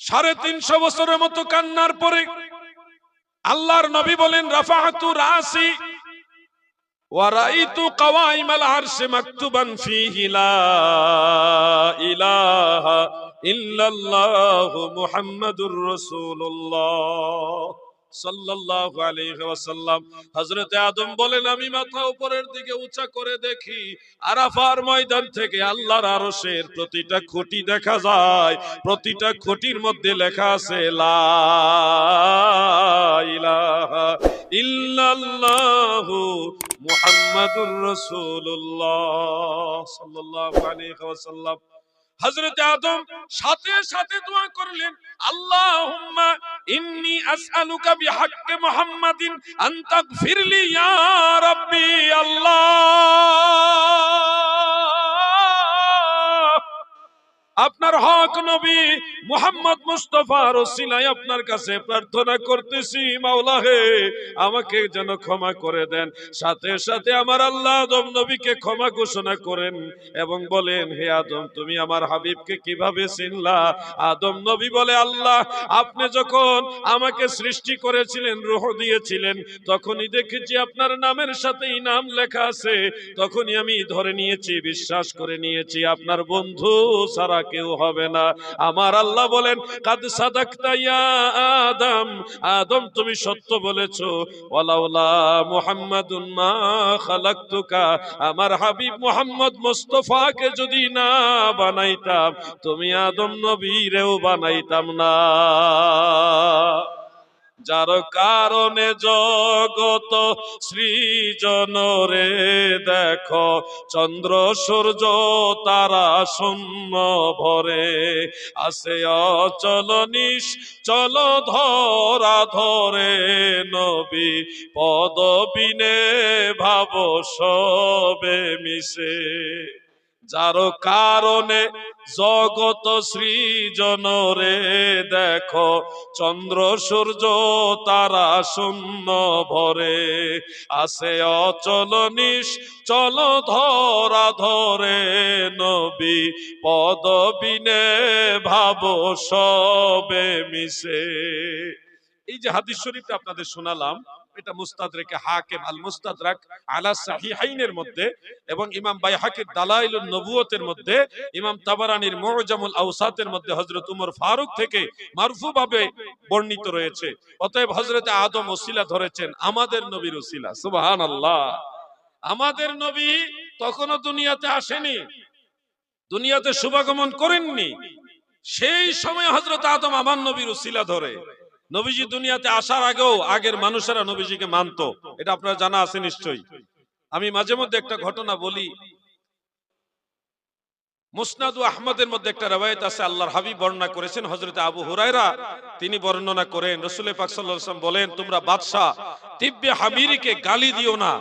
সাড়ে তিনশো বছরের মতো কান্নার পরে আল্লাহর নবী বলেন রাফাহাতু রাসি ওয়ারাইতু কাওয়াইমাল আরশে মাকতুবান ফিহি লা ইলাহা ইল্লাল্লাহু মুহাম্মাদুর রাসূলুল্লাহ। সাল্লাল্লাহু আলাইহি ওয়াসাল্লাম। হযরতে আদম বলেন, আমি মাথা উপরের দিকে উঁচা করে দেখি, আরাফার ময়দান থেকে আল্লাহর আরশের প্রতিটা খুঁটি দেখা যায়। প্রতিটা খুঁটির মধ্যে লেখা আছে, লা ইলাহা ইল্লাল্লাহু মুহাম্মাদুর রাসূলুল্লাহ সাল্লাল্লাহু আলাইহি ওয়াসাল্লাম। হযরত আদম সাথে সাথে দোয়া করলেন, আল্লাহুম্মা ইন্নি আসআলুকা বিহাক্কি মুহাম্মাদিন আন তাগফিরলি ইয়া রাব্বি আল্লাহ। হক নবী মুহাম্মদ মুস্তফার ওসিলায় আপনার কাছে প্রার্থনা করতেছি মাওলা হে আমাকে যেন ক্ষমা করে দেন। সাথে সাথে আমার আল্লাহ আদম নবীকে ক্ষমা ঘোষণা করেন এবং বলেন, হে আদম, তুমি আমার হাবিবকে কীভাবে চিনলা? আদম নবী বলে, আল্লাহ, আপনি যখন আমাকে সৃষ্টি করেছিলেন, রুহ দিয়েছিলেন, তখনই দেখেছি আপনার নামের সাথেই নাম লেখা আছে। তখনই আমি ধরে নিয়েছি, বিশ্বাস করে নিয়েছি, আপনার বন্ধু ছাড়া কেউ হবে না। আমার আল্লাহ বলেন, কাদ আদম। আদম, তুমি সত্য বলেছ আমার হাবিব মুহাম্মদ মুস্তাফাকে যদি না বানাইতাম, তুমি আদম নবীরেও বানাইতাম না। যার কারণে জগত সৃজন রে দেখো, চন্দ্র, সূর্য তারা শূন্য ভরে। আসে অচল নিশ, চল ধরা ধরে নবী, পদবিনে ভাব সবে মিশে। যার কারণে জগত সৃজন রে, দেখো চন্দ্র, সূর্য, তারা শূন্য ভরে। আসে অচল চল ধরা ধরে নবী পদবিনে ভাব, সবে মিশে। এই যে হাদিস শরীফটা আপনাদের শোনালাম এটা মুস্তাদরেকে হাকিম আল মুস্তাদরাক আলা সাহিহাইনের মধ্যে এবং ইমাম বাইহাকির দালাইলুন নবুয়তের মধ্যে, ইমাম তাবারানির মুআজামুল আওসাতের মধ্যে হযরত উমর ফারুক থেকে মারফু ভাবে বর্ণিত রয়েছে। অতএব হযরতে আদম ওসিলা ধরেছেন, আমাদের নবীর ওসিলা, সুবহানাল্লাহ। আমাদের নবী তখনও দুনিয়াতে আসেনি, দুনিয়াতে শুভাগমন করেননি। সেই সময় হযরত আদম আমার নবীর ওসিলা ধরে। নবীজি দুনিয়াতে আসার আগেও আগের মানুষেরা নবীজিকে মানতো। এটা আপনারা জানা আছে নিশ্চয়ই। আমি মাঝে মধ্যে একটা ঘটনা বলি। মুসনাদু আহমদের মধ্যে একটা রেওয়ায়ত আছে, আল্লাহর হাবিব বর্ণনা করেছেন, হযরতে আবু হুরায়রা তিনি বর্ণনা করেন। রাসূল পাক বলেন, তোমরা বাদশা তিব্বে হামিরিকে গালি দিও না।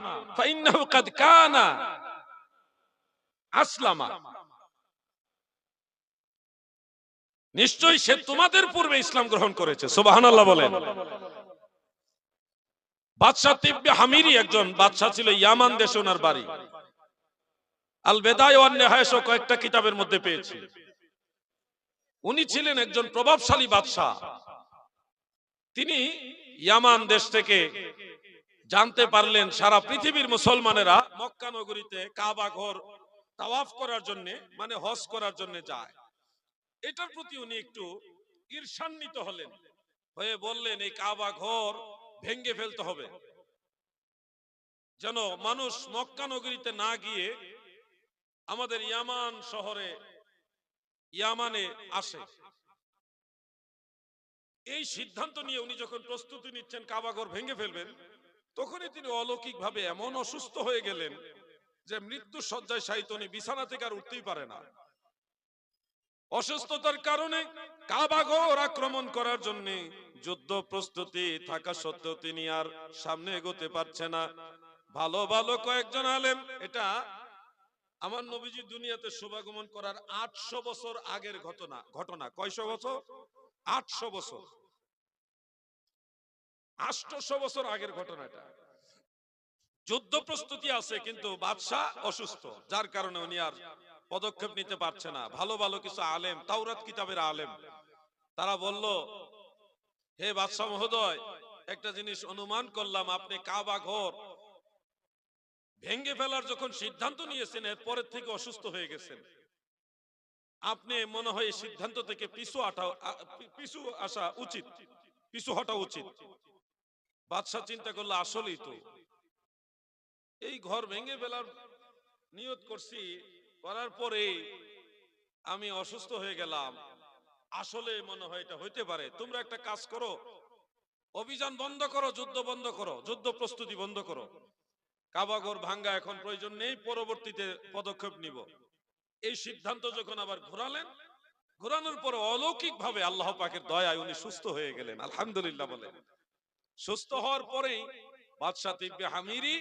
আসলামা। নিশ্চয়ই সে তোমাদের পূর্বে ইসলাম গ্রহণ করেছে। সুবহানাল্লাহ বলেন। বাদশাহ তিব্বে হামিরি একজন বাদশাহ ছিল, ইয়ামান দেশে ওনার বাড়ি। আল বেদায় ওয়ান নেহায় সহ কয়েকটা কিতাবের মধ্যে পেয়েছি। উনি ছিলেন একজন প্রভাবশালী বাদশাহ। তিনি ইয়ামান দেশ থেকে জানতে পারলেন সারা পৃথিবীর মুসলমানেরা মক্কা নগরীতে কাবা ঘর তাওয়াফ করার জন্য মানে হজ করার জন্য যায়। এটার প্রতি উনি একটু ঈর্ষান্বিত হলেন। হয়ে বললেন এই কাবা ঘর ভেঙ্গে ফেলতে হবে। যেন মানুষ মক্কা নগরীতে না গিয়ে আমাদের ইয়ামান শহরে ইয়ামানে আসে। এই সিদ্ধান্ত নিয়ে উনি যখন প্রস্তুতি নিচ্ছেন কাবাঘর ভেঙে ফেলবেন তখনই তিনি অলৌকিক ভাবে এমন অসুস্থ হয়ে গেলেন যে মৃত্যু শয্যায় শায়িত উনি বিছানা থেকে আর উঠতেই পারে না। অসুস্থতার কারণে কাবাঘর আক্রমণ করার জন্য যুদ্ধ প্রস্তুতি থাকা সত্ত্বেও তিনি আর সামনে এগোতে পারছে না। ভালো ভালো কয়েকজন আলেম এটা আমার নবীজি দুনিয়াতে শুভাগমন করার আটশো বছর আগের ঘটনা ঘটনা। কয়শো বছর? আটশো বছর। আটশো বছর আগের ঘটনাটা যুদ্ধ প্রস্তুতি আছে, কিন্তু বাদশাহ অসুস্থ। যার কারণে উনি আর পদক্ষেপ নিতে পারছে না। ভালো ভালো কিছু আলেম, তাওরাত কিতাবের আলেম। তারা বলল, হে বাদশাহ মহোদয়, একটা জিনিস অনুমান করলাম, আপনি কাবা ঘর ভেঙ্গে ফেলার যখন সিদ্ধান্ত নিয়েছেন এরপরের থেকে অসুস্থ হয়ে গেছেন। আপনি মনে হয় এই সিদ্ধান্ত থেকে পিছু আটা পিছু আসা উচিত, পিছু হটা উচিত। বাদশাহ চিন্তা করল, আসলেই তো। এই ঘর ভেঙে ফেলার নিয়ত করছি করার পরে আমি অসুস্থ হয়ে গেলাম। আসলে মনে হয় এটা হইতে পারে। তোমরা একটা কাজ করো। অভিযান বন্ধ করো, যুদ্ধ বন্ধ করো, যুদ্ধ প্রস্তুতি বন্ধ করো। কাবাগর ভাঙ্গা এখন প্রয়োজন নেই, পরবর্তীতে পদক্ষেপ নিব। এই সিদ্ধান্ত যখন আবার ঘোরালেন, ঘোরানোর পর অলৌকিক ভাবে আল্লাহ পাকের দয়ায় উনি সুস্থ হয়ে গেলেন, আলহামদুলিল্লাহ বলেন। সুস্থ হওয়ার পরেই বাদশাহ তিব্বে হামিরি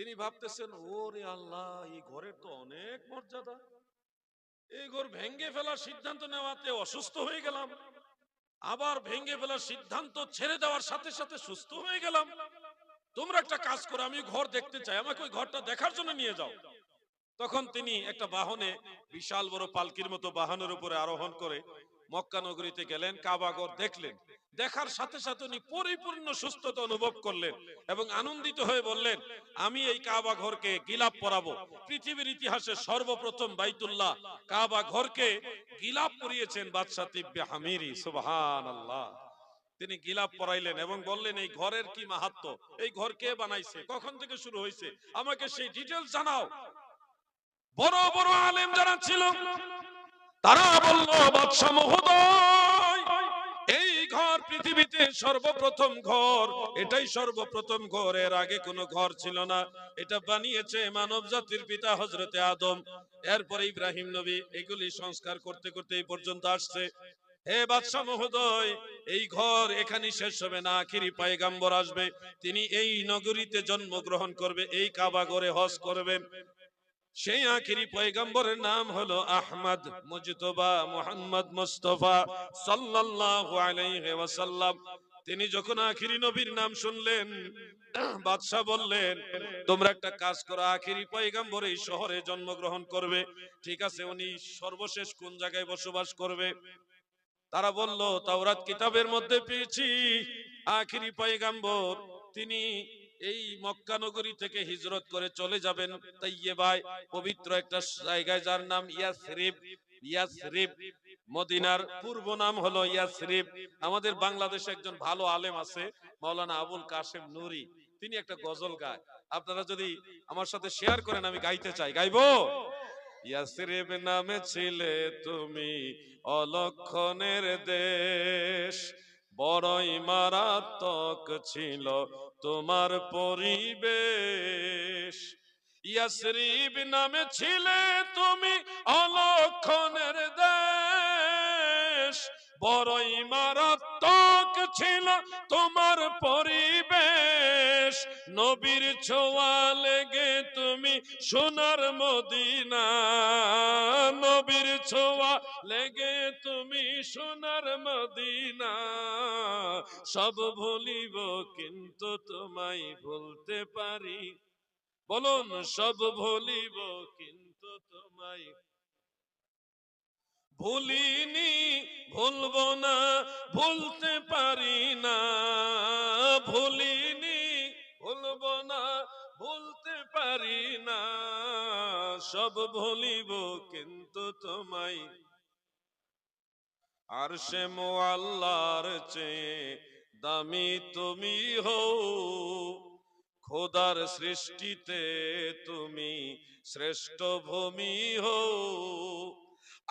তিনি ভাবতেছেন, ওরে আল্লাহ, এই ঘরের তো অনেক মর্যাদা। এই ঘর ভেঙ্গে ফেলার সিদ্ধান্ত নেওয়াতে অসুস্থ হয়ে গেলাম। আবার ভেঙ্গে ফেলার সিদ্ধান্ত ছেড়ে দেওয়ার সাথে সাথে সুস্থ হয়ে গেলাম। তোমরা একটা কাজ করো, আমি ঘর দেখতে চাই, আমাকে ওই ঘরটা দেখার জন্য নিয়ে যাও। তখন তিনি একটা বাহনে বিশাল বড় পালকির মতো বাহনের উপরে আরোহণ করে মক্কা নগরীতে গেলেন কাবাগর দেখলেন। দেখার সাথে সাথে উনি পরিপূর্ণ সুস্থতা অনুভব করলেন এবং আনন্দিত হয়ে বললেন, আমি এই কাবা ঘরকে গিলাপ পরাবো। পৃথিবীর ইতিহাসে সর্বপ্রথম বাইতুল্লাহ কাবা ঘরকে গিলাপ পরিয়েছেন বাদশাহ তিব্বে হামিরি সুবহান আল্লাহ তিনি গিলাপ পরাইলেন এবং বললেন, এই ঘরের কি মাহাত্ম? এই ঘর কে বানাইছে? কখন থেকে শুরু হয়েছে আমাকে সেই ডিটেলস জানাও। বড় বড় আলেম যারা ছিল তারা বলল, বাদশাহ মহোদয়, এই ঘর পৃথিবীতে সর্বপ্রথম ঘর। এটাই সর্বপ্রথম ঘর। এর আগে কোনো ঘর ছিল না। এটা বানিয়েছে মানব জাতির পিতা হজরতে আদম। এরপরে ইব্রাহিম নবী এগুলি সংস্কার করতে করতে এই পর্যন্ত আসছে। হে বাদশাহ মহোদয়, এই ঘর এখানে শেষ হবে না। আখিরি পায়গাম্বর আসবে। তিনি এই নগরীতে জন্মগ্রহণ করবে, এই কাবা ঘরে হজ করবেন। সেই আখিরি পয়গম্বরের নাম হলো আহমদ মুজতবা মুহাম্মদ মুস্তফা ওয়াসাল্লাম। তিনি যখন আখিরি নবীর নাম শুনলেন বাদশাহ বললেন, তোমরা একটা কাজ করো, আখিরি পয়গম্বর এই শহরে জন্মগ্রহণ করবে। ঠিক আছে, উনি সর্বশেষ কোন জায়গায় বসবাস করবে? তারা বলল, তাওরাত কিতাবের মধ্যে পেয়েছি, আখিরি পয়গম্বর। তিনি এই মক্কা নগরী থেকে হিজরত করে চলে যাবেন। তাইয়েবায় পবিত্র একটা জায়গায় যার নাম ইয়াসরিব। ইয়াসরিব মদিনার পূর্ব নাম হলো ইয়াসরিব। আমাদের বাংলাদেশে একজন ভালো আলেম আছে, মাওলানা আবুল কাশেম নুরি। তিনি একটা গজল গায়। আপনারা যদি আমার সাথে শেয়ার করেন, আমি গাইতে চাই। গাইবো? ইয়াসরিব নামে ছিলে তুমি অলক্ষণের দেশ। বড়ই মারাত্মক ছিল তোমার পরিবেশ। ইয়াসরিব নামে ছিলে তুমি অলক্ষণের দেশ। বড়ই মারাত্মক ছিল তোমার পরিবেশ। নবীর ছোঁয়া লেগে তুমি সোনার মদিনা। নবীর ছোঁয়া লেগে তুমি সোনার মদিনা। সব ভুলিব কিন্তু তোমায় ভুলতে পারি। বলুন, সব ভুলিব কিন্তু তোমায় ভুলিনি, ভুলবো না, ভুলতে পারি না। ভুলিনি, ভুলবো না, ভুলতে পারি না। সব ভুলিব কিন্তু তোমায়। আর সে মোয়াল্লার চেয়ে দামি তুমি হও। খোদার সৃষ্টিতে তুমি শ্রেষ্ঠ ভূমি হও।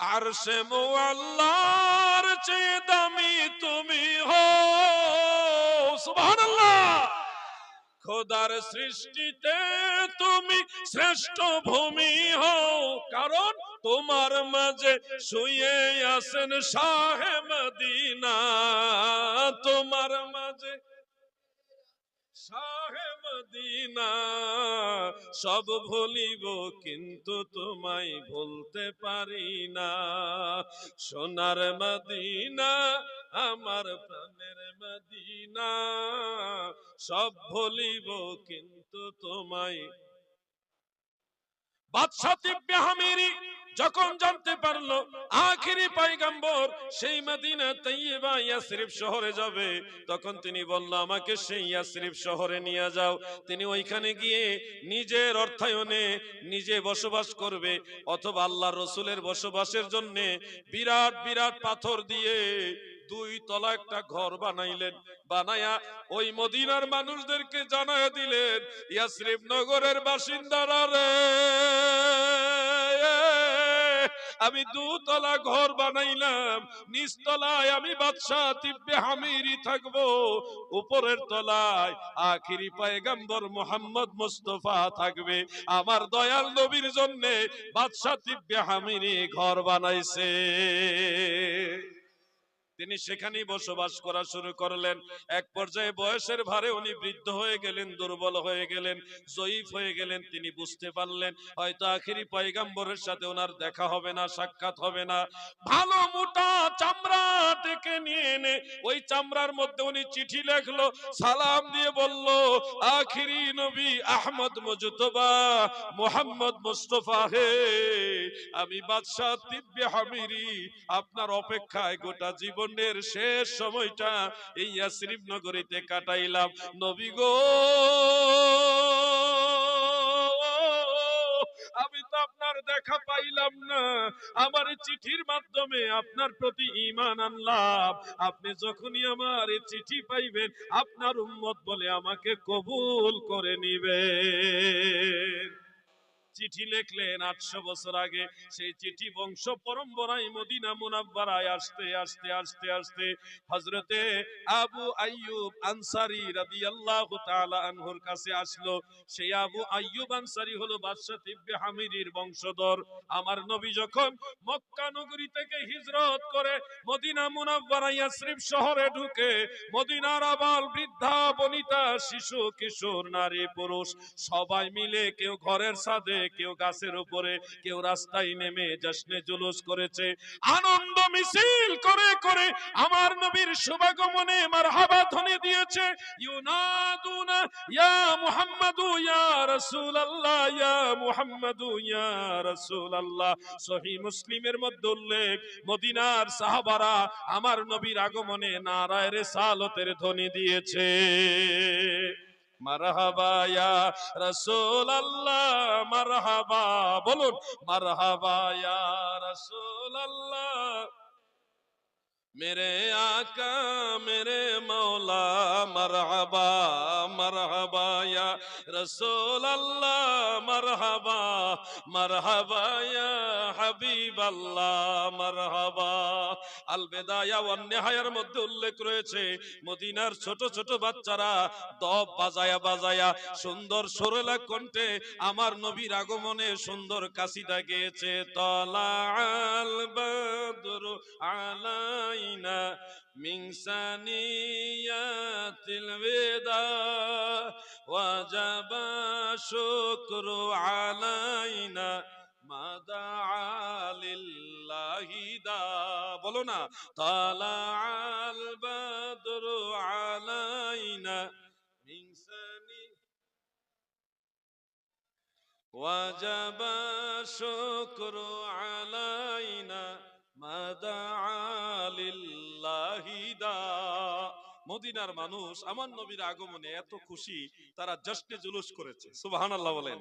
আর সে মোয়াল্লার চেয়ে দামি তুমি হো সুবহানাল্লাহ। খোদার সৃষ্টিতে তুমি শ্রেষ্ঠ ভূমি হও। কারণ তোমার মাঝে শুয়ে আছেন শাহে মদিনা। তোমার মাঝে শাহে মদিনা সব ভুলিব কিন্তু তোমায় ভুলতে পারি না। সোনার মদিনা, আমার প্রাণের মদিনা। সব ভুলিব কিন্তু তোমায়। বাদশাহ দিব্যা হামিরি যখন জানতে পারল আখিরি পাইগাম্বর সেই মদিনা তাইয়্যিবা ইয়াসরিফ শহরে যাবে, তখন তিনি বলল, আমাকে সেই ইয়াসরিফ শহরে নিয়ে যাও। তিনি ওইখানে গিয়ে নিজের অর্থায়নে নিজে বসবাস করবে, অথবা আল্লাহ রসুলের বসবাসের জন্য বিরাট বিরাট পাথর দিয়ে দুই তলা একটা ঘর বানাইলেন। বানায়া ওই মদিনার মানুষদেরকে জানায় দিলেন, ইয়াসরিফ নগরের বাসিন্দারা রে! আমি দুতলা ঘর বানাইলাম, নিচতলায় আমি বাদশাহ তিব্বে হামিরি থাকব, উপরের তলায় আখিরি পায়গাম্বর মোহাম্মদ মুস্তফা থাকবে। আমার দয়াল নবীর জন্যে বাদশাহ তিব্বে হামিরি ঘর বানাইছে। তিনি সেখানেই বসবাস করা শুরু করলেন। এক পর্যায়ে বয়সের ভারে উনি বৃদ্ধ হয়ে গেলেন, দুর্বল হয়ে গেলেন, জয়ীফ হয়ে গেলেন, তিনি বুঝতে পারলেন, হয়তো আখিরি পয়গাম্বরের সাথে ওনার দেখা হবে না, সাক্ষাৎ হবে না। ভালো মোটা চামড়া থেকে নিয়ে এনে ওই চামড়ার মধ্যে উনি চিঠি লেখলো, সালাম দিয়ে বলল, আখিরি নবী আহমদ মজুতবা, মোহাম্মদ মুস্তফা হে, আমি বাদশাহ তিব্বে হামিরি, আপনার অপেক্ষায় গোটা জীবনের শেষ সময়টা এই ইয়াসরিফ কাটাইলাম। নবী গো! আমি তো আপনার দেখা পাইলাম না। আমার চিঠির মাধ্যমে আপনার প্রতি ঈমান আনলাম। আপনি যখনই আমার চিঠি পাইবেন, আপনার উম্মত বলে আমাকে কবুল করে নিবেন। চিঠি লিখলেন আটশো বছর আগে। সেই চিঠি বংশ পরম্পরায় মদিনা মুনাব্বারায় আসতে আসতে আসতে আসতে হজরতে আবু আইয়ুব আনসারি রাদিয়াল্লাহু তাআলা আনহুর কাছে আসলো। সেই আবু আইয়ুব আনসারি হলো বাদশা তিব্বে হামিরির বংশধর। আমার নবী যখন মক্কা নগরী থেকে হিজরত করে মদিনা মুনাব্বারা ইয়াসরিফ শহরে ঢুকে, মদিনার আবাল বৃদ্ধা, বনিতা, শিশু, কিশোর, নারী, পুরুষ সবাই মিলে কেউ ঘরের ছাদে কেউ গাছের উপরে, কেউ রাস্তায় নেমে জশ্নে জুলুস করেছে। আনন্দ মিছিল করে করে আমার নবীর শুভাগমনে মারহাবা ধ্বনি দিয়েছে। ইউনাদুনা ইয়া মুহাম্মাদু ইয়া রাসূলুল্লাহ, ইয়া মুহাম্মাদু ইয়া রাসূলুল্লাহ। মুসলিমের মধ্যে উল্লেখ, মদিনার সাহাবারা আমার নবীর আগমনে নারায় রিসালতের ধ্বনি দিয়েছে। মারহাবা ইয়া রাসূলুল্লাহ মারহাবা বলুন মারহাবা ইয়া রাসূলুল্লাহ میرے آقا میرے مولا مرحبا مرحبا یا رسول اللہ مرحبا মারহাবা মারহাবা ইয়া হাবিবাল্লাহ, মারহাবা। ওয়ান মধ্যে উল্লেখ রয়েছে, মদিনার ছোট ছোট বাচ্চারা দব বাজায়া বাজায়া সুন্দর সরলা কণ্ঠে আমার নবীর আগমনে সুন্দর কাশি গেয়েছে, তলা আল বদরু আলাইনা। من ثنيات الوداع وجب شكر علينا ما دعا لله دا بولونا طلع البدر علينا من ثني وجب شكر علينا ما دعا মদিনার মানুষ আমার নবীর আগমনে এত খুশি, তারা জশ্নে জুলুস করেছে। সুবাহান আল্লাহ বলেন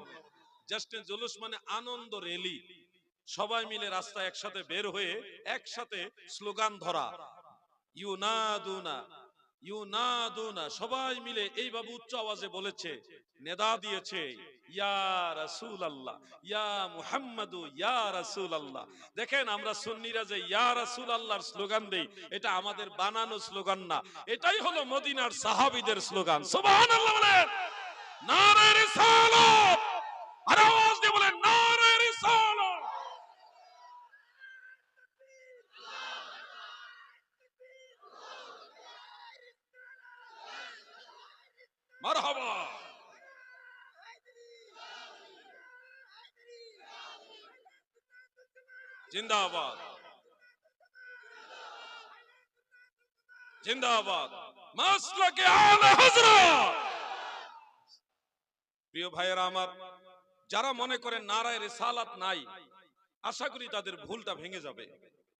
জশ্নে জুলুস মানে আনন্দ রেলি সবাই মিলে রাস্তায় একসাথে বের হয়ে একসাথে স্লোগান ধরা। ইউনাদুনা ইউনাদুনা, সবাই মিলে এইভাবে উচ্চ আওয়াজে বলেছে, নেদা দিয়েছে। দেখেন আমরা সুন্নিরা যে ইয়া রাসুল আল্লাহর স্লোগান দেই, এটা আমাদের বানানো স্লোগান না। এটাই হলো মদিনার সাহাবিদের স্লোগান। সুবহানাল্লাহ বলেন আওয়াজ দিয়ে বলেন নারে রিসালাত মারহাবা জিন্দাবাদ। জিন্দাবাদ। প্রিয় ভাইয়েরা আমার, যারা মনে করেন নারায় রেসালাত নাই, আশা করি তাদের ভুলটা ভেঙে যাবে।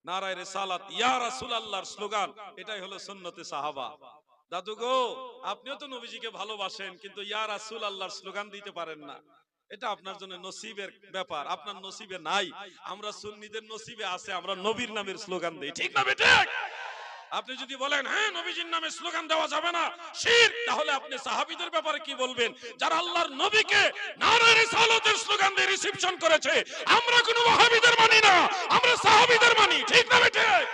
নারায় রেসালাত, ইয়া রাসূল আল্লাহর স্লোগান, এটাই হলো সুন্নতে সাহাবা। দাদু গো, আপনিও তো নবীজিকে ভালোবাসেন, কিন্তু ইয়া রাসূল আল্লাহর স্লোগান দিতে পারেন না। এটা আপনার জন্য নসিবের ব্যাপার। আপনার নসিবে নাই। আমরা সুন্নিদের নসিবে আছে, আমরা নবীর নামের স্লোগান দেই। ঠিক না ঠিক আপনি যদি বলেন হ্যাঁ নবীজির নামে স্লোগান দেওয়া যাবে না, শির, তাহলে আপনি সাহাবীদের ব্যাপারে কি বলবেন? যারা আল্লাহর নবীকে নারায়ে রিসালাতের স্লোগান দিয়ে রিসিপশন করেছে, আমরা কোনো ওয়াহাবীদের মানি না, আমরা সাহাবীদের মানি। ঠিক না ঠিক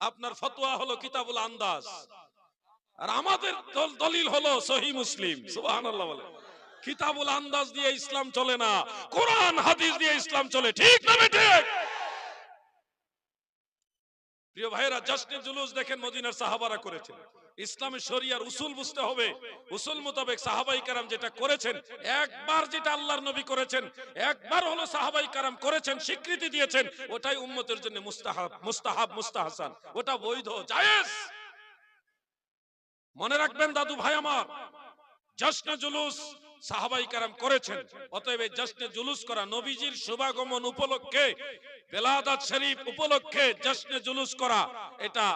আপনার ফতোয়া হলো কিতাবুল আন্দাজ। আর আমাদের দল- দলিল হলো সহি মুসলিম। সুবহানাল্লাহ বলে কিতাবুল আন্দাজ দিয়ে ইসলাম চলে না, কোরআন, হাদিস দিয়ে ইসলাম চলে, ঠিক না ঠিক? প্রিয় ভাইরা জশ্নে জুলুস দেখেন মদিনার সাহাবারা করেছেন। ইসলামের শরিয়ার উসুল বুঝতে হবে। উসুল মোতাবেক সাহাবাই কারাম যেটা করেছেন, একবার যেটা আল্লাহর নবী করেছেন, একবার হলো সাহাবাই কারাম করেছেন, স্বীকৃতি দিয়েছেন, ওটাই উম্মতের জন্য মুস্তাহাব মুস্তাহাব, মুস্তাহাসান। ওটা বৈধ, জায়েজ। মনে রাখবেন দাদু ভাই আমার জশ্নে জুলুস সাহাবাই কারাম করেছেন। অতএব এই জশ্নে জুলুস করা নবীজির শুভাগমন উপলক্ষে, বেলাদাত শরীফ উপলক্ষে জশ্নে জুলুস করা, এটা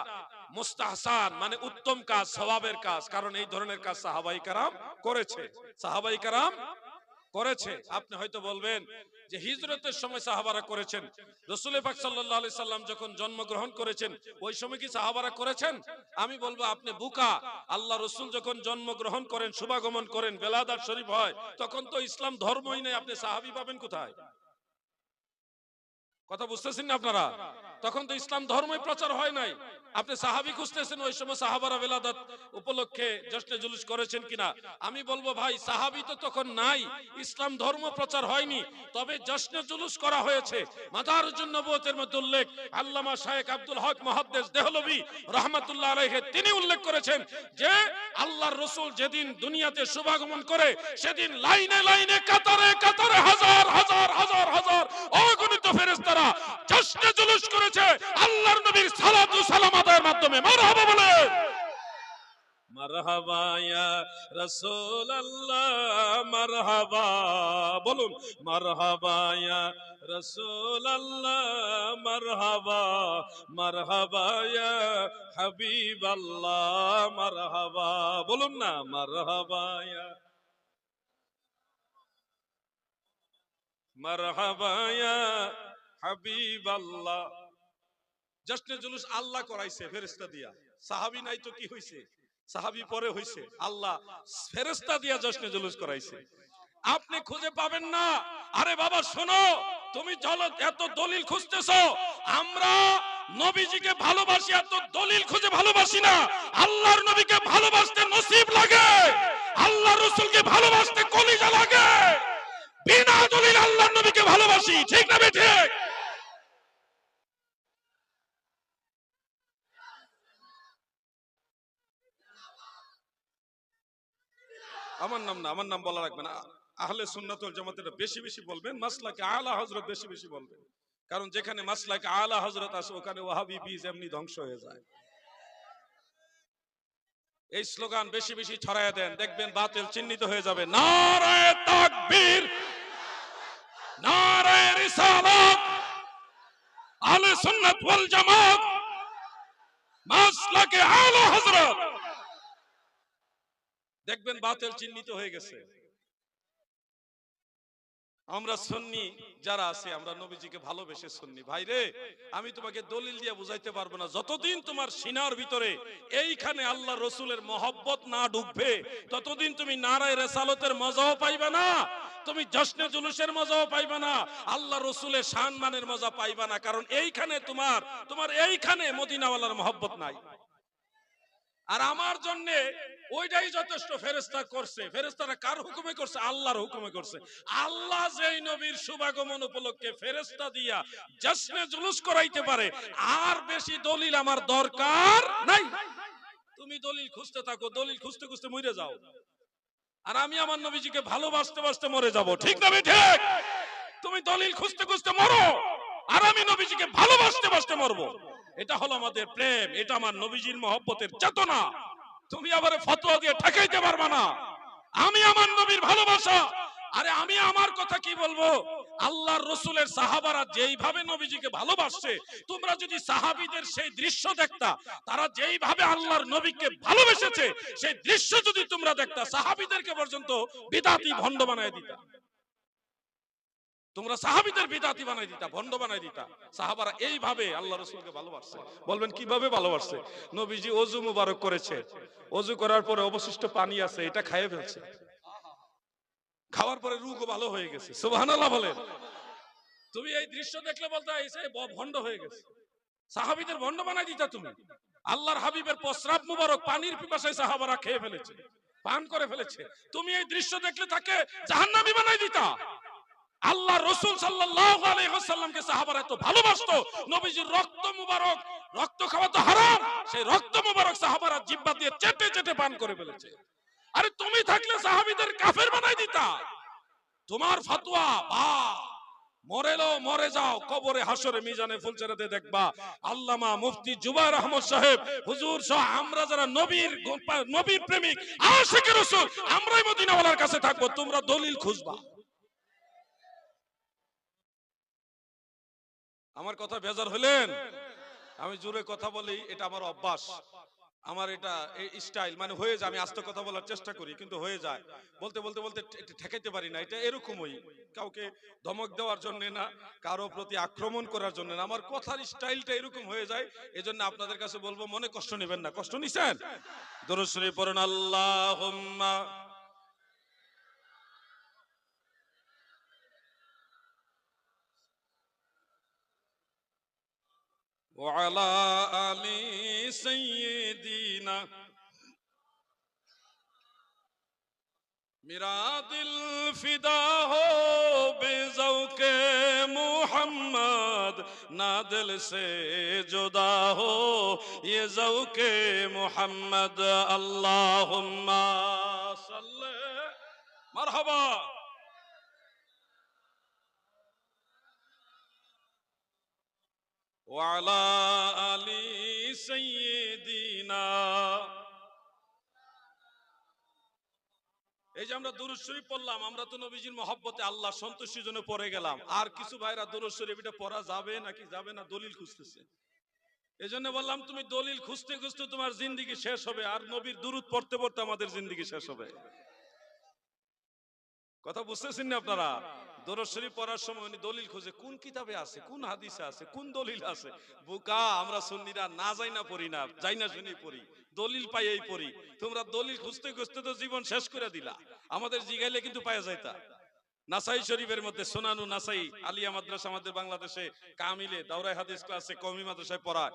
মুস্তাহসান মানে উত্তম কাজ, সওয়াবের কাজ, কারণ এই ধরনের কাজ সাহাবাই কারাম করেছে। সাহাবাই কারাম করেছে। আপনি হয়তো বলবেন যে হিজরতের সময় সাহাবারা করেছেন। রসুল পাক সাল্লাহ আলি সাল্লাম যখন জন্মগ্রহণ করেছেন, ওই সময় কি সাহাবারা করেছেন? আমি বলব, আপনি বুকা। আল্লাহ রসুল যখন জন্মগ্রহণ করেন, শুভাগমন করেন, বেলাদার শরীফ হয়, তখন তো ইসলাম ধর্মই নেই। আপনি সাহাবি পাবেন কোথায়? কথা বুঝতেছেন না আপনারা? তখন তো ইসলাম ধর্মই প্রচার হয় নাই। আপনি সাহাবি খুঁজতেছেন, ওই সময় সাহাবারা বেলাদাত উপলক্ষে জশ্নে জুলুস করেছেন কিনা? আমি বলব ভাই, সাহাবি তো তখন নাই, ইসলাম ধর্ম প্রচার হয়নি। তবে জশ্নে জুলুস করা হয়েছে। মাদারুজ্জুন নবুয়তের মধ্যে উল্লেখ, আল্লামা শায়েখ আব্দুল হক মুহাদ্দিস দেহলভী রাহমাতুল্লাহ আলাইহি, তিনি উল্লেখ করেছেন যে, আল্লাহর রাসূল যেদিন দুনিয়াতে শুভাগমন করে, সেদিন লাইনে লাইনে কাতারে কাতারে হাজার হাজার হাজার হাজার অগণিত ফেরেশতারা জশ্নে জুলুস করেছে, আল্লাহর নবীর সালাতু সালাম আদায়ের মাধ্যমে। মারহাবা বলে মারহাবা ইয়া রাসূলুল্লাহ, মারহাবা। বলুন, মারহাবা ইয়া রাসূলুল্লাহ, মারহাবা। মারহাবা ইয়া হাবিবাল্লাহ, মারহাবা। বলুন না, মারহাবা ইয়া আল্লাহ করাইছে ফেরেশতা দিয়া। সাহাবী নাই তো কি হইছে? সাহাবী পরে হইছে। আল্লাহ ফেরেশতা দিয়া জশ্নে জুলুস করাইছে। আপনি খুঁজে পাবেন না। আরে বাবা, শোনো, তুমি জল এত দলিল খুঁজতেছো। আমরা নবীজিকে ভালোবাসি, এত দলিল খুঁজে ভালোবাসি না। আল্লাহর নবীকে ভালোবাসতে নসিব লাগে। আল্লাহ রসুলকে ভালোবাসতে কলিজা লাগে। আল্লাহর নবীকে ভালোবাসি। ঠিক না আমার নাম না, আমার নাম বলা রাখবে না। আহলে সুন্নাতুল জামাতের বেশি বেশি বলবেন, মাসলাকে আলা হজরত বেশি বেশি বলবেন। কারণ যেখানে মাসলাকে আলা হজরত আছে ওখানে ওয়াহাবি বীজ এমনি ধ্বংস হয়ে যায়। এই স্লোগান বেশি বেশি ছড়ায় দেন, দেখবেন বাতিল চিহ্নিত হয়ে যাবে। নারায়ে তাকবীর! রিসালাত আহলে সুন্নাত ওয়াল জামাত মাসলাকে আলা হযরত। দেখবেন বাতিল চিহ্নিত হয়ে গেছে। আমরা সুন্নি, যারা আছে, আমরা নবীজিকে ভালোবেসে সুন্নি। ভাই রে, আমি তোমাকে দলিল দিয়ে বুঝাইতে পারব না। যতদিন তোমার সিনার ভিতরে এইখানে আল্লাহ রসুলের মহব্বত না ডুববে, ততদিন তুমি নারায় রেসালতের মজাও পাইবে না। তুমি জশ্নে জুলুসের মজাও পাইবে না। আল্লাহ রসুলের সম্মানের মজা পাইবে না। কারণ এইখানে তোমার তোমার এইখানে মদিনাওয়ালার মহব্বত নাই। আর আমার জন্য ওইটাই যথেষ্ট ফেরেস্তা করছে। ফেরেস্তারা কার হুকুমে করছে? আল্লাহর হুকুমে করছে। আল্লাহ যেই নবীর শুভাগমন উপলক্ষে ফেরেস্তা দিয়া জশ্নে জুলুস করাইতে পারে, আর বেশি দলিল আমার দরকার নাই। তুমি দলিল খুঁজতে থাকো, দলিল খুঁজতে খুঁজতে মরে যাও। আর আমি আমার নবীজিকে ভালোবাসতে বাসতে মরে যাব। ঠিক না ঠিক? তুমি দলিল খুঁজতে খুঁজতে মরো, আর আমি নবীজিকে ভালোবাসতে বাসতে মরবো। এটা হলো আমাদের প্রেম, এটা আমার নবীজির মহব্বতের চেতনা। তুমি আবার ফতোয়া দিয়ে ঠেকাইতে পারবা না। আমি আমার নবীর ভালোবাসা। আরে আমি আমার কথা কি বলব? আল্লাহর রসুলের সাহাবারা যেইভাবে নবীজিকে ভালোবাসছে, তোমরা যদি সাহাবীদের সেই দৃশ্য দেখতা, তারা যেইভাবে আল্লাহর নবীকে ভালোবেসেছে, সেই দৃশ্য যদি তোমরা দেখতা, সাহাবিদেরকে পর্যন্ত বিদাতি ভণ্ড বানায় দিতা। তোমরা সাহাবীদের বিদাতি বানাই দিতা, ভণ্ড বানাই দিতা। সাহাবারা এইভাবে আল্লাহ রসুলকে ভালোবাসছে। বলবেন, কীভাবে ভালোবাসছে? নবীজি অজু মুবারক করেছে। অজু করার পরে অবশিষ্ট পানি আছে, এটা খাইয়ে ফেলছে। খাওয়ার পরে ভালো হয়ে গেছে। তুমি এই দৃশ্য দেখলে বলতে ভণ্ড হয়ে গেছে। সাহাবীদের ভণ্ড বানাই দিতা তুমি। আল্লাহর হাবিবের প্রস্রাব মুবারক পানির পিপাসায় সাহাবারা খেয়ে ফেলেছে, পান করে ফেলেছে। তুমি এই দৃশ্য দেখলে তাকে জাহান্নামী বানাই দিতা। আল্লাহ রসুল ওয়াসাল্লামকে সাহাবারা এত ভালোবাসতো, নবীজির রক্ত মুবারক, রক্ত খাওয়া তো হারাম, সেই রক্ত মুবারক সাহাবারা জিহ্বা দিয়ে চেটে চেটে পান করে ফেলেছে। আরে তুমি থাকলে সাহাবীদের কাফের বানাই দিতা। তোমার ফতোয়া, বা মরেলো মরে যাও, কবরে হাসরে মিজানে ফুলচেরাতে দেখবা, আল্লামা মুফতি জুবাইর আহমদ সাহেব, হুজুর সহ আমরা যারা নবীর নবীর প্রেমিক আমরাই মদিনাওয়ালার কাছে থাকব, তোমরা দলিল খুঁজবা। আমার কথা বেজার হলেন আমি জোরে কথা বলি, এটা আমার অভ্যাস। আমার এটা স্টাইল মানে হয়ে যায়, আমি আস্তে কথা বলার চেষ্টা করি, কিন্তু হয়ে যায়। বলতে বলতে বলতে ঠেকাইতে পারি না, এটা এরকমই। কাউকে ধমক দেওয়ার জন্য না, কারও প্রতি আক্রমণ করার জন্য না। আমার কথার স্টাইলটা এরকম হয়ে যায়, এজন্য আপনাদের কাছে বলব, মনে কষ্ট নেবেন না। কষ্ট নিছেন? দরুদ শরীফ পড়ুন, আল্লাহুম্মা وعلى آل سيدنا میرا دل فدا ہو بے ذوق محمد نہ دل سے جدا ہو یہ ذوق محمد اللہم صلی مرحبا وعلى آل سيدنا এই যে আমরা দুরুদ শরীফ পড়লাম আমরা তো নবীজির মহব্বতে আল্লাহ সন্তুষ্টির জন্য পড়ে গেলাম আর কিছু ভাইরা দুরুদ শরীফ এটা পড়া যাবে নাকি যাবে না দলিল খুঁজতেছে এই জন্য বললাম তুমি দলিল খুঁজতে খুঁজতে তোমার জিন্দিগি শেষ হবে আর নবীর দুরুদ পড়তে পড়তে আমাদের জিন্দিগি শেষ হবে কথা বুঝতেছেন না আপনারা দরজ শরীফ পড়ার সময় উনি দলিল খুঁজে, কোন কিতাবে আছে, কোন হাদিসে আছে, কোন দলিল আছে? বুকা, আমরা সুন্নিরা না যাই না পড়ি না যাই না শুনি পড়ি, দলিল পাই এই পড়ি। তোমরা দলিল খুঁজতে খুঁজতে তো জীবন শেষ করে দিলা। আমাদের জিগাইলে কিন্তু পাওয়া যাইতা। নাসাই শরীফের মধ্যে সোনানু নাসাই আলিয়া মাদ্রাসা আমাদের বাংলাদেশে কামিলে দাওরাই হাদিস ক্লাসে কমি মাদ্রাসায় পড়ায়।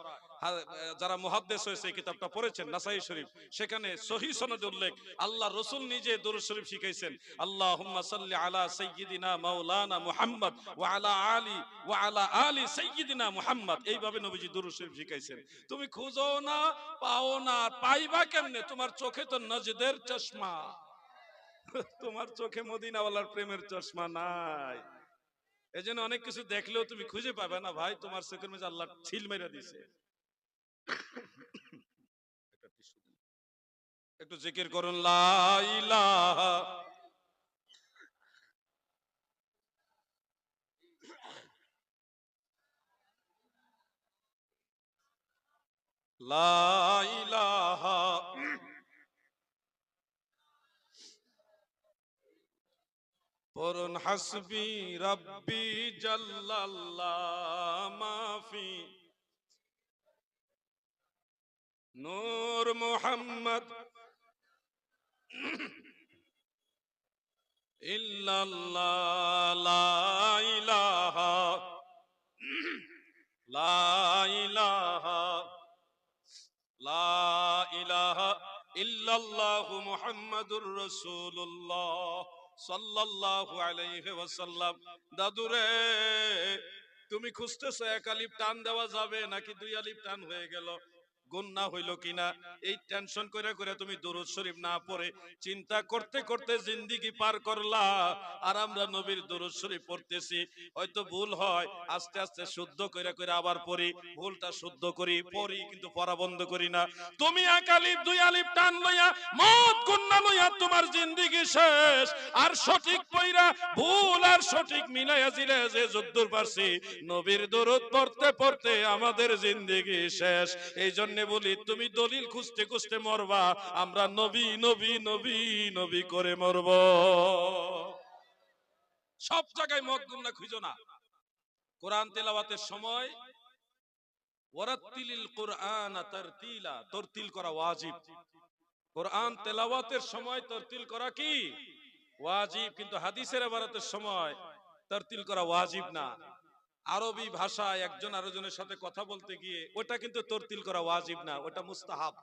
যারা মুহাদ্দেশ হয়েছে এই কিতাবটা পড়েছেন নাসাই শরীফ, সেখানে সহি সনদ উল্লেখ, আল্লাহ রসুল নিজে দরুদ শরীফ শিখাইছেন, আল্লাহুম্মা সাল্লি আলা সাইয়্যিদিনা মাওলানা মুহাম্মদ ওয়া আলা আলি ওয়া আলা আলি সাইয়্যিদিনা মুহাম্মদ। এইভাবে নবীজি দরুদ শরীফ শিখাইছেন। তুমি খুঁজো না, পাও না, পাইবা কেমনে? তোমার চোখে তো নজদের চশমা। তোমার চোখে মদিনাওয়ালার প্রেমের চশমা নাই। এই জন্য অনেক কিছু দেখলেও তুমি খুঁজে পাবে না, ভাই, তোমার চোখের মধ্যে আল্লাহ ছিল মেরে দিছে একটা জিকির করুন লা ইলাহা লা ইলাহা পরন হাসবি রব্বি জাল্লাল্লাহ, মাফি। নূর মুহাম্মদ ইল্লাল্লাহ, লা ইলাহা লা ইলাহা লা ইলাহা ইল্লাল্লাহু মুহাম্মাদুর রাসূলুল্লাহ। সাল্লাল্লাহু আলাইহি ওয়াসাল্লাম দাদুরে তুমি খুঁজতেছো এক আলিফ টান দেওয়া যাবে নাকি দুই আলিফ টান হয়ে গেল? গুন্না হইল কিনা, এই টেনশন করে করে তুমি দরুদ শরীফ না পড়ে, চিন্তা করতে করতে জিন্দিগি পার করলা, আর আমরা নবীর দরুদ শরীফ পড়তেছি। হয়তো ভুল হয়, আস্তে আস্তে শুদ্ধ করে করে আবার পড়ি, ভুলটা শুদ্ধ করি, পড়ি কিন্তু পড়া বন্ধ করি না। তুমি এক আলিফ, দুই আলিফ টান লইয়া মত গুন্না লইয়া তোমার জিন্দিগি শেষ। আর সঠিক পইরা ভুল আর সঠিক মিলাইয়া জিলে যে যদ্দুর পারছি, নবীর দরুদ পড়তে পড়তে আমাদের জিন্দিগি শেষ। এই জন্য বলি, তুমি দলিল খুঁজতে খুঁজতে মরবা, আমরা নবী নবী নবী নবী করে মরব। সব জায়গায় মত গুন্না খুঁজো না। কোরআন তেলাওয়াতের সময় তারতিলা করা সময় কি? ওয়াজিব, কিন্তু হাদিসের সময় তরতিল করা ওয়াজিব না। আরবি ভাষায় একজন আরেকজনের সাথে কথা বলতে গিয়ে ওটা কিন্তু তরতিল করা ওয়াজিব না, ওটা মুস্তাহাব।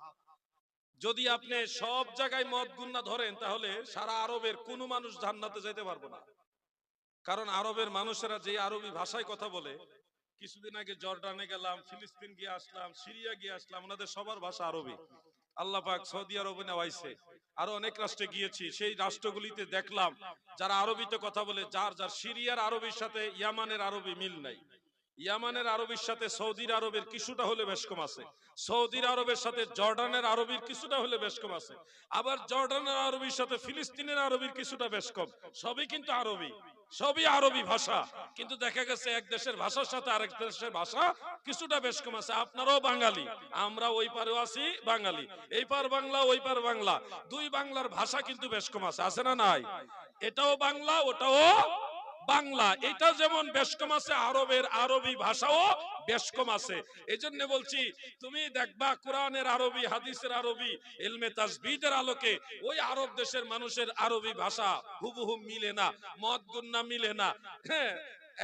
যদি আপনি সব জায়গায় মদ গুন্না ধরেন, তাহলে সারা আরবের কোনো মানুষ জান্নাতে যেতে পারব না। কারণ আরবের মানুষেরা যে আরবি ভাষায় কথা বলে, কিছুদিন আগে জর্ডানে গেলাম, ফিলিস্তিন গিয়ে আসলাম, সিরিয়া গিয়ে আসলাম, ওনাদের সবার ভাষা আরবি। আল্লাহ পাক সৌদি আরবে নেওয়াইছে। আরও অনেক রাষ্ট্রে গিয়েছি, সেই রাষ্ট্রগুলিতে দেখলাম যারা আরবিতে কথা বলে, যার যার সিরিয়ার আরবির সাথে ইয়ামানের আরবি মিল নাই। ইয়ামানের আরবির সাথে সৌদির আরবের কিছুটা হলে বেশ কম আছে। সৌদির আরবের সাথে জর্ডানের আরবির কিছুটা হলে বেশ কম আছে। আবার জর্ডানের আরবির সাথে ফিলিস্তিনের আরবির কিছুটা বেশ কম। সবই কিন্তু আরবি। সবই আরবি ভাষা। কিন্তু দেখা গেছে এক দেশের ভাষার সাথে আরেক দেশের ভাষা কিছুটা বেশ কম আছে। আপনারাও বাঙালি আমরা ওই পারেও আছি বাঙালি। এই পার বাংলা, ওই পার বাংলা। দুই বাংলার ভাষা কিন্তু বেশ কম আছে। আছে না নাই? এটাও বাংলা, ওটাও বাংলা, এটা যেমন বেশ কম আছে আরবের আরবি ভাষাও বেশ কম আছে। এই জন্য বলছি, তুমি দেখবা কোরআনের আরবি, হাদিসের আরবি, এলমে তাজবিদের আলোকে ওই আরব দেশের মানুষের আরবি ভাষা হুবহু মিলে না মদ গুন্না মিলে না। হ্যাঁ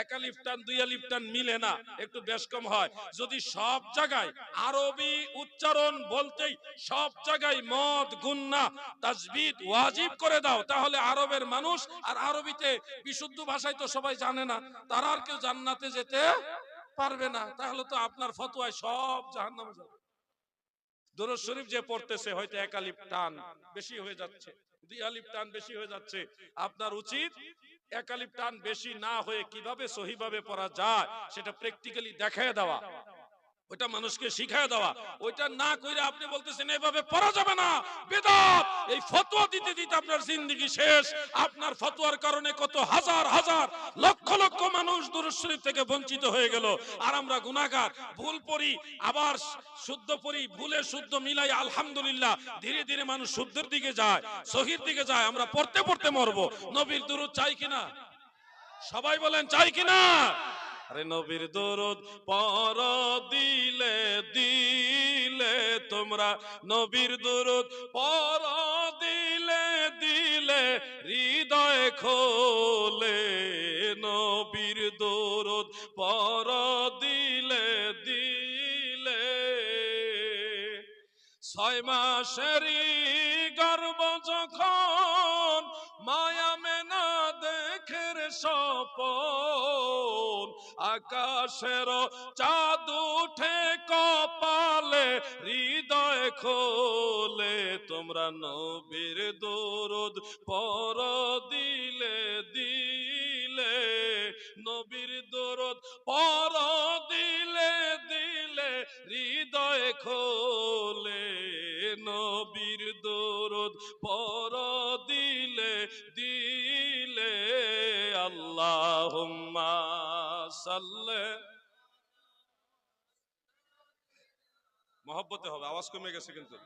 একালিফ টান দুই আলিফ মিলে না, একটু বেশ কম হয়। যদি সব জায়গায় আরবি উচ্চারণ বলতেই সব জায়গায় মদ, গুন্না, তাজবিদ ওয়াজিব করে দাও, তাহলে আরবের মানুষ আর আরবিতে বিশুদ্ধ ভাষায় তো সবাই জানে না, তারা আর কেউ জান্নাতে যেতে পারবে না। তাহলে তো আপনার ফতোয়ায় সব জাহান্নামে যাবে। শরীফ যে পড়তেছে হয়তো এক টান বেশি হয়ে যাচ্ছে দুই আলিফ টান বেশি হয়ে যাচ্ছে। আপনার উচিত এক আলিফ টান বেশি না হয়ে কীভাবে সহিভাবে পড়া যায় সেটা প্র্যাকটিক্যালি দেখায় দেওয়া। ওইটা মানুষকে শিখায় দেওয়া। ওইটা না কইরা আপনি বলতেছেন, এভাবে পড়া যাবে না। বেদাত, এই ফতোয়া দিতে দিতে আপনার জিন্দগি শেষ। আপনার ফতোয়ার কারণে কত হাজার হাজার, লক্ষ লক্ষ মানুষ দুরূদ শরীফ থেকে বঞ্চিত হয়ে গেল। আর আমরা গুনাহগার, ভুল পড়ি, আবার শুদ্ধ পড়ি, ভুলে শুদ্ধ মিলাই আলহামদুলিল্লাহ, ধীরে ধীরে মানুষ শুদ্ধের দিকে যায়, সহির দিকে যায়। আমরা পড়তে পড়তে মরবো। নবীর দুরূদ চাই কিনা? সবাই বলেন, চাই কিনা? আরে নবীর দরদ পর দিলে দিলে তোমরা। নবীর দরদ পর দিলে দিলে হৃদয় খোলে। নবীর দরদ পর দিলে। দিলে ছয় মাসেরই গর্ব যখন মায়া মেনা দেখের সপন আকাশের চাঁদ উঠে কপালে, হৃদয় খোলে, তোমরা নবীর দরদ পর দিলে দিলে। নবীর দরদ পর দিলে দিলে, হৃদয় খোলে। নবীর দরদ পর দিলে দিলে। আল্লাহুম্মা সাল্লে। মহব্বতে হবে আওয়াজ কমে গেছে কিন্তু।